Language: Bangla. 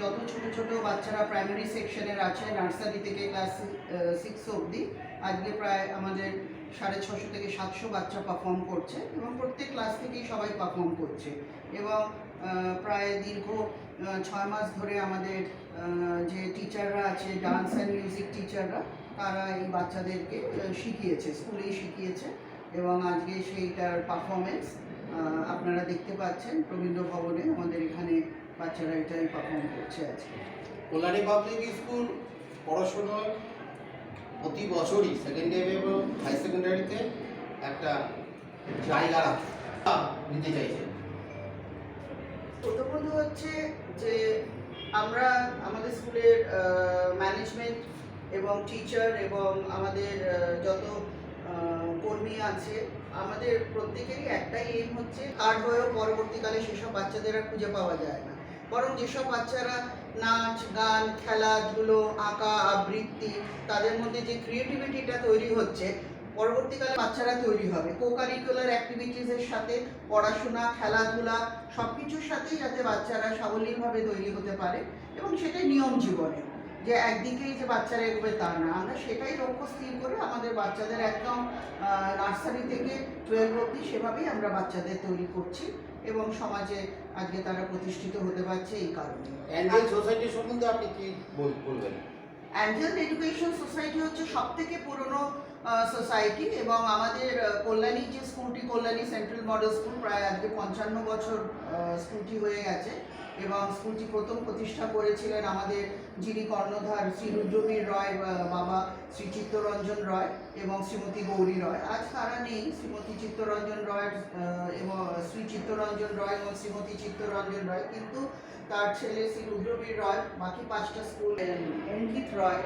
যত ছোট ছোট বাচ্চারা প্রাইমারি সেকশনের আছে নার্সারি থেকে ক্লাস সিক্স অবধি, আজকে প্রায় আমাদের সাড়ে ছশো থেকে সাতশো বাচ্চা পারফর্ম করছে এবং প্রত্যেক ক্লাস থেকেই সবাই পারফর্ম করছে। এবং প্রায় দীর্ঘ ছয় মাস ধরে আমাদের যে টিচাররা আছে ডান্স অ্যান্ড মিউজিক টিচাররা তারা এই বাচ্চাদেরকে শিখিয়েছে স্কুলেই শিখিয়েছে। এবং আজকে সেইটার পারফরমেন্স আপনারা দেখতে পাচ্ছেন রবীন্দ্র ভবনে আমাদের এখানে বাচ্চারা এটাই পারফর্ম করছে আজকে। কল্যাণী পাবলিক স্কুল পড়াশোনার প্রতি বছরই সেকেন্ডারি এবং হাই সেকেন্ডারিতে একটা জায়গা রাখে। নিতে চাইছে। প্রথমত হচ্ছে যে আমরা আমাদের স্কুলের ম্যানেজমেন্ট এবং টিচার এবং আমাদের যত কর্মী আছে আমাদের প্রত্যেকেরই একটাই এম হচ্ছে কার্ড হয়েও পরবর্তীকালে সেসব বাচ্চাদের আর খুঁজে পাওয়া যায় না। বরং যেসব বাচ্চারা নাচ, গান খেলাধুলো আঁকা, আবৃত্তি, তাদের মধ্যে যে ক্রিয়েটিভিটিটা তৈরি হচ্ছে, পরবর্তীকালে বাচ্চারা তৈরি হবে। কো কারিকুলার অ্যাক্টিভিটিসের সাথে পড়াশোনা, খেলাধুলা সব কিছুর সাথেই যাতে বাচ্চারা সাবলীলভাবে তৈরি হতে পারে এবং সেটাই নিয়ম জীবনে। যে একদিকেই যে বাচ্চারা এগোবে তা না। আমরা সেটাই লক্ষ্য স্থির করে আমাদের বাচ্চাদের একদম নার্সারি থেকে টুয়েলভ অব্দি সেভাবেই আমরা বাচ্চাদের তৈরি করছি এবং সমাজে আজকে তারা প্রতিষ্ঠিত হতে পারছে এই কারণে। অ্যাঞ্জেল সোসাইটি সম্বন্ধে আপনি কি বল- বলবেন? অ্যাঞ্জেল এডুকেশন সোসাইটি হচ্ছে সব থেকে পুরনো সোসাইটি এবং আমাদের কল্যাণী যে স্কুলটি, কল্যাণী সেন্ট্রাল মডেল স্কুল প্রায় আজকে পঞ্চান্ন বছর স্কুলটি হয়ে গেছে এবং স্কুলটি প্রথম প্রতিষ্ঠা করেছিলেন আমাদের যিনি কর্ণধার শ্রী রুদ্রবীর রয় শ্রী চিত্তরঞ্জন রয় এবং শ্রীমতী গৌরী রয়। আজ তারা নেই শ্রীমতী চিত্তরঞ্জন রয় এবং শ্রী চিত্তরঞ্জন রয় এবং শ্রীমতী চিত্তরঞ্জন রয় কিন্তু তার ছেলে শ্রী রুদ্রবীর রয়, বাকি পাঁচটা স্কুল অঙ্কিত রয়।